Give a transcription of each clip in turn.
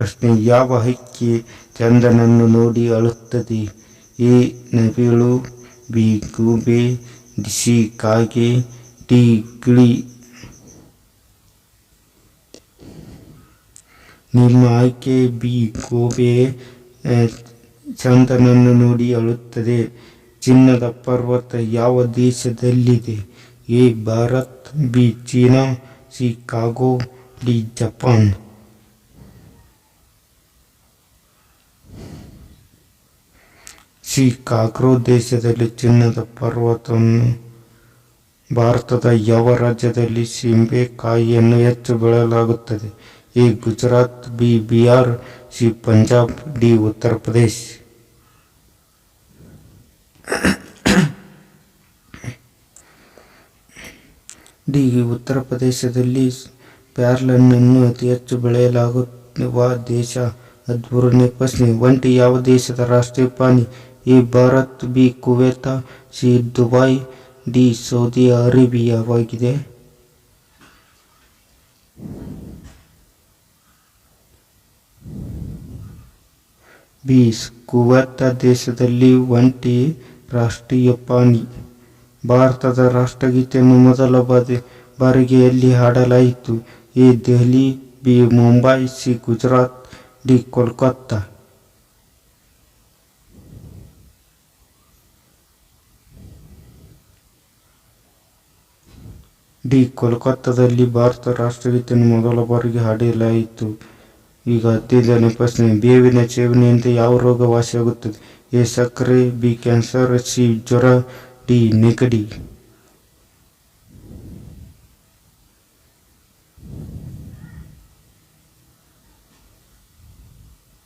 ಪ್ರಶ್ನೆ ಯಾವ ಹಕ್ಕಿ ಚಂದನನ್ನು ನೋಡಿ ಅಳುತ್ತದೆ? ಎ ನವಿಲು, ಬಿ ಗೂಬೆ ಸಿ ಕಾಗೆ ಟಿ ಗಿಳಿ. ನಿಮ್ಮ ಆಯ್ಕೆ ಬಿ ಗೋಬೆ ಚಂದನನ್ನು ನೋಡಿ ಅಳುತ್ತದೆ. ಚಿನ್ನದ ಪರ್ವತ ಯಾವ ದೇಶದಲ್ಲಿದೆ? A Bharat, B China, C ಕಾಗೋ, D Japan. C ಕಾಕ್ರೋ ದೇಶದಲ್ಲಿ ಚಿನ್ನದ ಪರ್ವತವನ್ನು, ಭಾರತದ ಯಾವ ರಾಜ್ಯದಲ್ಲಿ ಸೀಬೆಕಾಯಿಯನ್ನು ಹೆಚ್ಚು ಬೆಳೆಯಲಾಗುತ್ತದೆ? A. Gujarat, B. Bihar, C. Punjab, D. Uttar Pradesh. D. ಉತ್ತರ ಪ್ರದೇಶದಲ್ಲಿ ಪ್ಯಾರ್ಲನ್ನನ್ನು ಅತಿ ಹೆಚ್ಚು ಬೆಳೆಯಲಾಗುವ ದೇಶ, ಅದ್ಭುತ ಪ್ರಶ್ನೆ. ಒಂಟಿ ಯಾವ ದೇಶದ ರಾಷ್ಟ್ರೀಯ ಪ್ರಾಣಿ A Bharat B Kuwait C Dubai, D Saudi ಅರೇಬಿಯಾವಾಗಿದೆ. B Kuwait ದೇಶದಲ್ಲಿ ಒಂಟಿ ರಾಷ್ಟ್ರೀಯ ಪಾನಿ ಭಾರತದ ರಾಷ್ಟ್ರಗೀತೆಯನ್ನು ಮೊದಲ ಬಾರಿ, ಬಾರಿಗೆ ಎಲ್ಲಿ ಹಾಡಲಾಯಿತು. A Delhi, B Mumbai, C Gujarat, D Kolkata. D ಕೋಲ್ಕತ್ತಾದಲ್ಲಿ ಭಾರತ ರಾಷ್ಟ್ರಗೀತೆಯನ್ನು ಮೊದಲ ಬಾರಿಗೆ ಹಾಡಲಾಯಿತು. ಈಗ ಹದಿನೈದನೇ ಪ್ರಶ್ನೆ, ಬೇವಿನ ಸೇವನೆಯಿಂದ ಯಾವ ರೋಗ ವಾಸಿಯಾಗುತ್ತದೆ ಎ. ಸಕ್ಕರೆ, ಬಿ. Cancer, C. ಜ್ವರ, ಡಿ. ನೆಗಡಿ.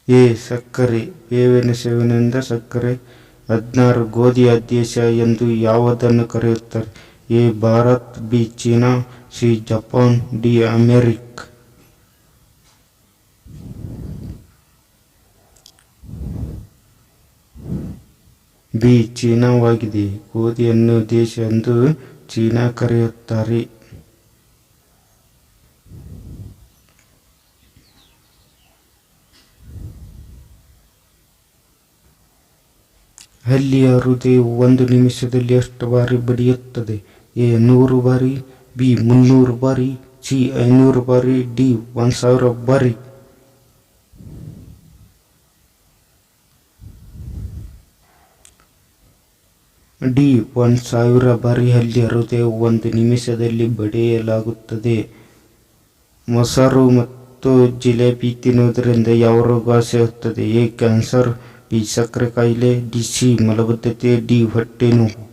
ಎ. ಸಕ್ಕರೆ, ಬೇವಿನ ಸೇವನೆಯಿಂದ ಸಕ್ಕರೆ, ಹದಿನಾರು ಗೋಧಿ ಅಧ್ಯೇಶ ಎಂದು ಯಾವುದನ್ನು ಕರೆಯುತ್ತಾರೆ? A Bharat B China C Japan D America. B ಚೀನಾವಾಗಿದೆ. ಗೋಧಿಯನ್ನು ದೇಶ ಎಂದು ಚೀನಾ ಕರೆಯುತ್ತಾರೆ. ಅಲ್ಲಿಯ ಹೃದಯವು ಒಂದು ನಿಮಿಷದಲ್ಲಿ ಎಷ್ಟು ಬಾರಿ ಬಡಿಯುತ್ತದೆ. ನೂರು ಬಾರಿ, ಬಿ ಮುನ್ನೂರು ಬಾರಿ, ಸಿ ಐನೂರು ಬಾರಿ, ಡಿ ಒಂದು ಸಾವಿರ ಬಾರಿ. ಡಿ ಒಂದು ಸಾವಿರ ಬಾರಿ ಅಲ್ಲಿ ಹೃದಯ ಒಂದು ನಿಮಿಷದಲ್ಲಿ ಬಡಿಯಲಾಗುತ್ತದೆ. ಮೊಸರು ಮತ್ತು ಜಿಲೇಬಿ ತಿನ್ನುವುದರಿಂದ ಯಾವ ರೋಗ ಸೇರುತ್ತದೆ ಎ ಕ್ಯಾನ್ಸರ್ ಬಿ ಸಕ್ಕರೆ ಕಾಯಿಲೆ, ಡಿ ಸಿ ಮಲಬದ್ಧತೆ, ಡಿ ಹೊಟ್ಟೆ ನೋವು.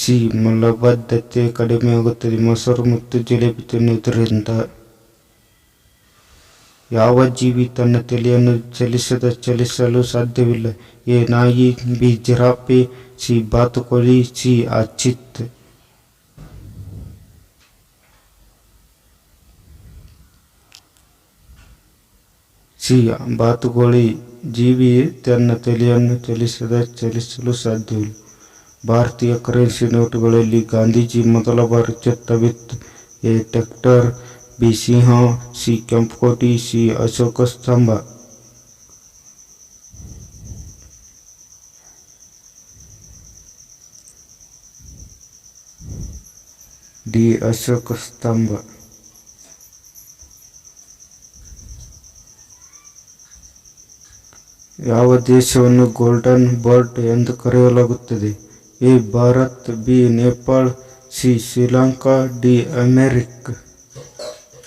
ಸಿ ಮಲಬದ್ಧತೆ ಕಡಿಮೆಯಾಗುತ್ತದೆ ಮೊಸರು ಮತ್ತು ಜಿಲೇಬಿ ತಿನ್ನುವುದರಿಂದ ಯಾವ ಜೀವಿ ತನ್ನ ತಲೆಯನ್ನು ಚಲಿಸದ ಚಲಿಸಲು ಸಾಧ್ಯವಿಲ್ಲ. ಎ ನಾಯಿ, ಬಿ ಜಿರಾಫೆ, ಸಿ ಬಾತುಕೋಳಿ, ಸಿ ಅಚಿತ್ ಸಿ ಬಾತುಕೋಳಿ ಜೀವಿ ತನ್ನ ತಲೆಯನ್ನು ಚಲಿಸದ ಚಲಿಸಲು ಸಾಧ್ಯವಿಲ್ಲ. ಭಾರತೀಯ ಕರೆನ್ಸಿ ನೋಟುಗಳಲ್ಲಿ ಗಾಂಧೀಜಿ ಮೊದಲ ಬಾರಿ ವಿತ್ ಎ. ಟೆಕ್ಟರ್ ಬಿ. ಸಿಂಹ, ಸಿ. ಕೆಂಪುಕೋಟಿ, ಸಿ. ಅಶೋಕ ಸ್ತಂಭ. ಡಿ. ಅಶೋಕ ಸ್ತಂಭ. ಯಾವ ದೇಶವನ್ನು ಗೋಲ್ಡನ್ ಬರ್ಡ್ ಎಂದು ಕರೆಯಲಾಗುತ್ತದೆ? A Bharat B Nepal C Sri Lanka D America